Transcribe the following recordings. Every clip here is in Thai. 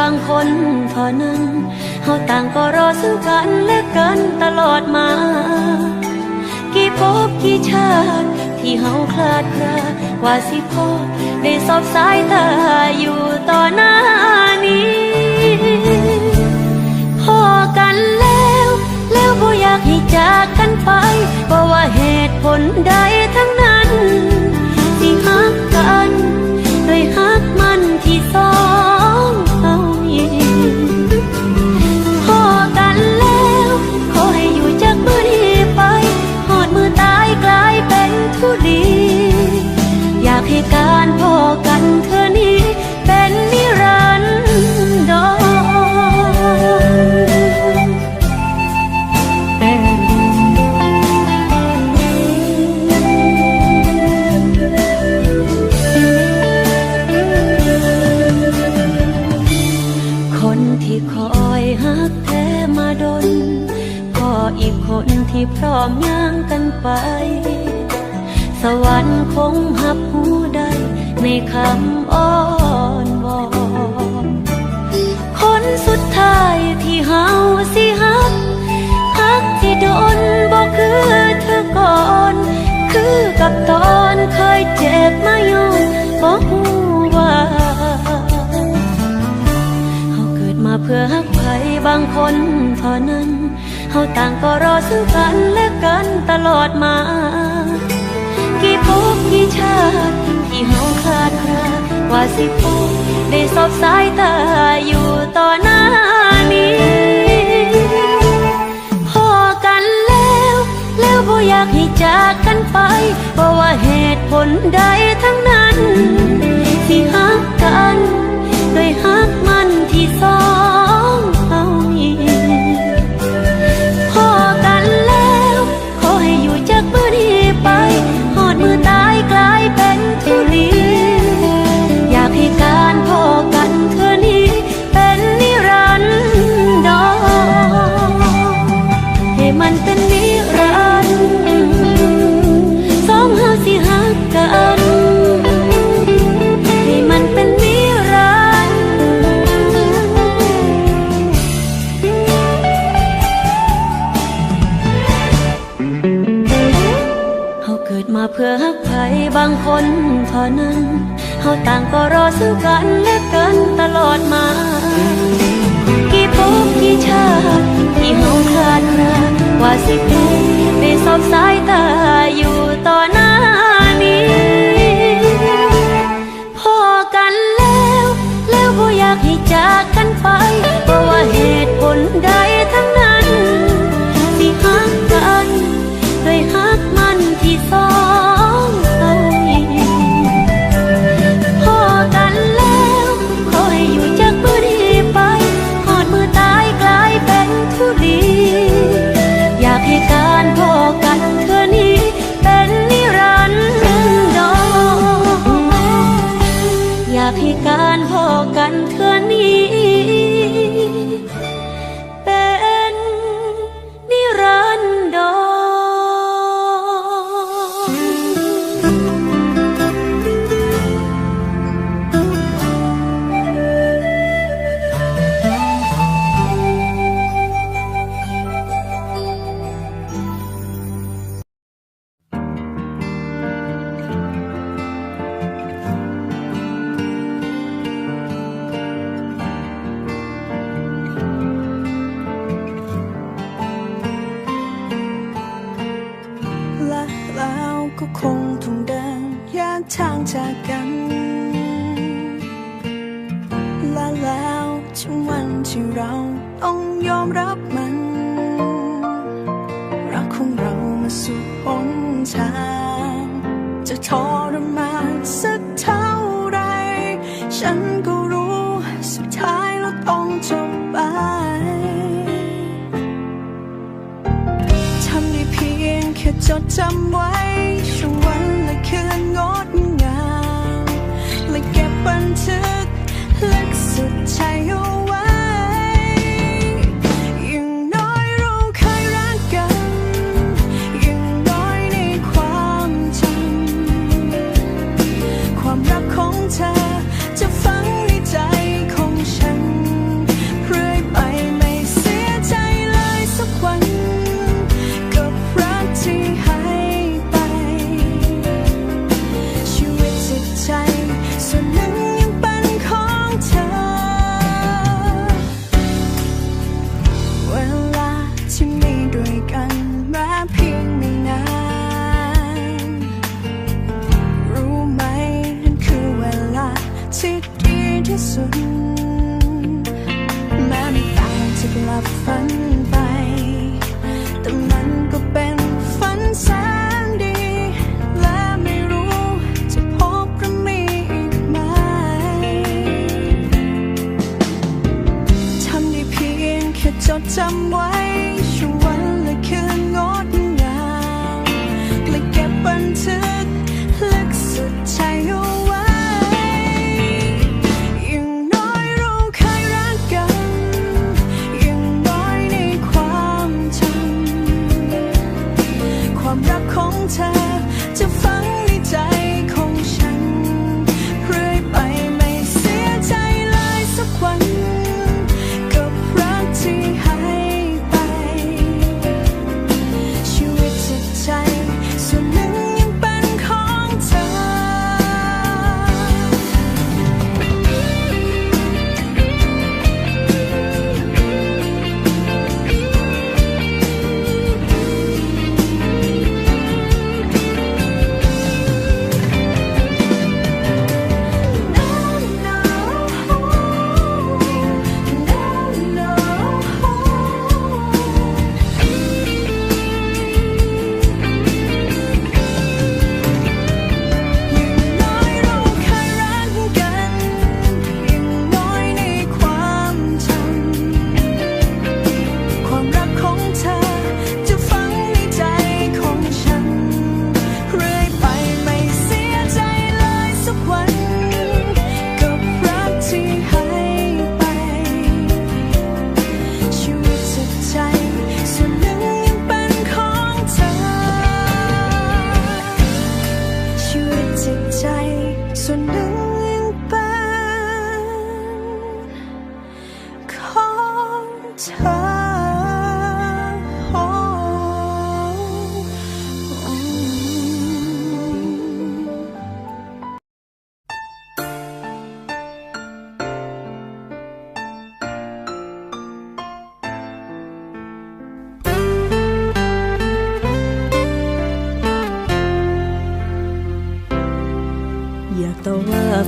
บางคนเท่านั้นเฮาต่างก็รอซึ่งกันและกันตลอดมา กี่พบกี่ชาติที่เฮาคลาดคลาว่าสิพบได้สอบสายตาอยู่ต่อหน้า ดนพออีกคนที่พร้อมย่างกันไป สวรรค์คงหับหูได้ในคำอ้อนวอนคนสุดท้ายที่เฮาสิฮักฮักที่โดนบอกคือเธอก่อน คือกับตอนเคยเจ็บมาย้อน นั้นเฮาต่างก็รอซึ่งกันและกันตลอดมา กี่ภพกี่ชาติที่เฮาคลาดคลากว่าสิพบได้สอบสายตาอยู่ต่อหน้านี้พอกันแล้ว แล้วบ่อยากให้จากกันไปเพราะว่าเหตุผลใดทั้งนั้น ที่ฮักกัน โดยฮักมันที่สอง มาเพื่อฮักใครบางคนเท่านั้นเฮาต่างก็รอซึ่งกันและกันตลอดมา กี่ภพกี่ชาติที่เฮาคลาดคลากว่าสิพบได้สอบสายตาอยู่ต่อหน้านี้พอกันแล้ว แล้วบ่อยากให้จากกันไปเพราะว่าเหตุผลใดากให้การพอกันเธอนี้ ช่วงวันที่เราต้องยอมรับมัน รักของเรามาสู่หนทาง จะทรมานสักเท่าไร ฉันก็รู้สุดท้ายเราต้องจบไปทำได้เพียงแค่จดจำไว้ ดีที่สุดแม้ไม่ต่างจากหลับฝัน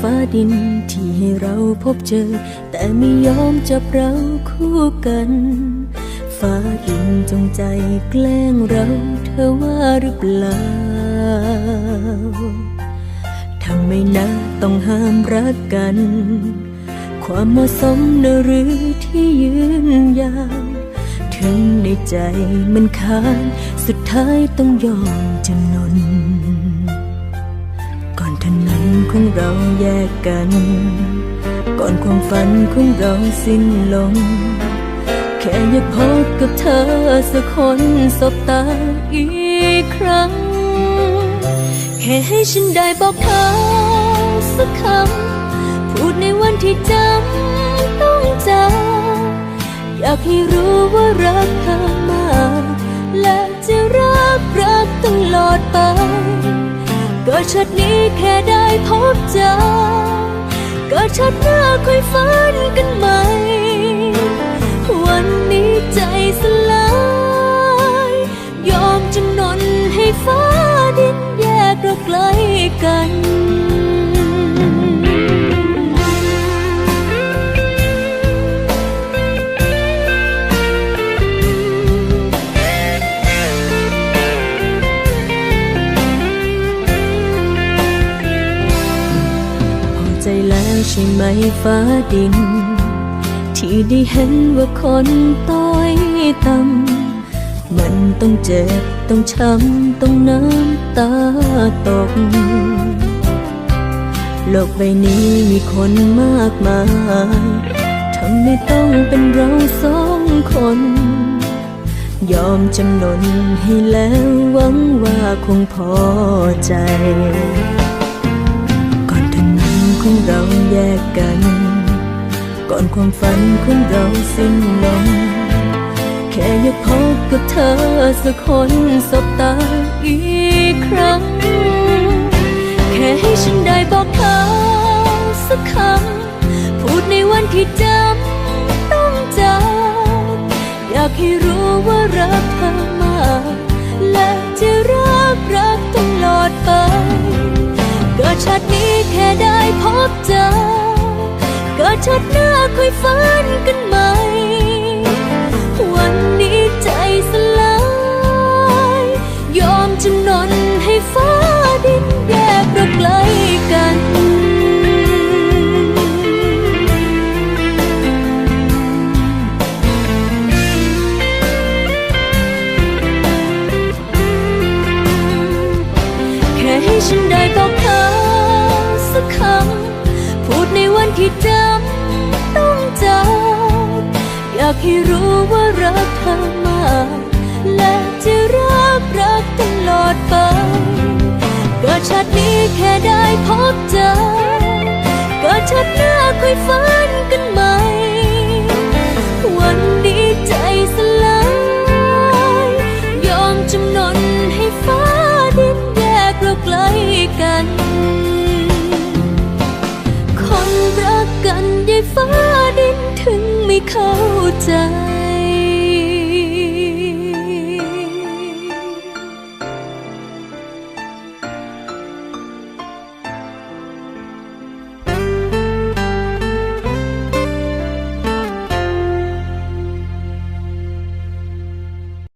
ฟ้าดินที่ให้เราพบเจอ แต่ไม่ยอมจับเราคู่กัน ฟ้าดินจงใจแกล้งเราเธอว่าหรือเปล่าทำไมนะต้องห้ามรักกัน ความเหมาะสมนะหรือที่ยืนยาวถึงในใจมันค้านสุดท้ายต้องยอมจำนน ของเราแยกกัน ก่อนความฝันของเราสิ้นลง แค่อยากพบกับเธอสักคนสบตาอีกครั้ง แค่ให้ฉันได้บอกเธอสักคำ พูดในวันที่จำต้องจำอยากให้รู้ว่ารักเธอมาก และจะรักรักตลอดไป ก็ชาตินี้แค่ได้พบเจอก็ชาติหน้าค่อยฝันกันใหม่ วันนี้ใจสลาย ยอมจำนนให้ฟ้าดินแยกเราไกลกัน แล้วใช่ไหมฟ้าดิน ที่ได้เห็นว่าคนต้อยต่ำมันต้องเจ็บต้องช้ำต้องน้ำตาตก โลกใบนี้มีคนมากมายทำให้ต้องเป็นเราสองคน ยอมจำนนให้แล้วหวังว่าคงพอใจ ของเราแยกกัน ก่อนความฝันของเราสิ้นลมแค่อยากพบกับเธอสักคนสบตาอีกครั้ง แค่ให้ฉันได้บอกเขาสักคำ พูดในวันที่จำต้องจากอยากให้รู้ว่ารักเธอมากและจะรักรักตลอดไป เกิดชาตินี้แค่ได้พบเจอ เกิดชาติหน้าค่อยฝันกันมา รู้ว่ารักเธอมากและจะรักรักตลอดไปเกิดชาตินี้แค่ได้พบเจอเกิดชาติหน้าค่อยฝันกันใหม่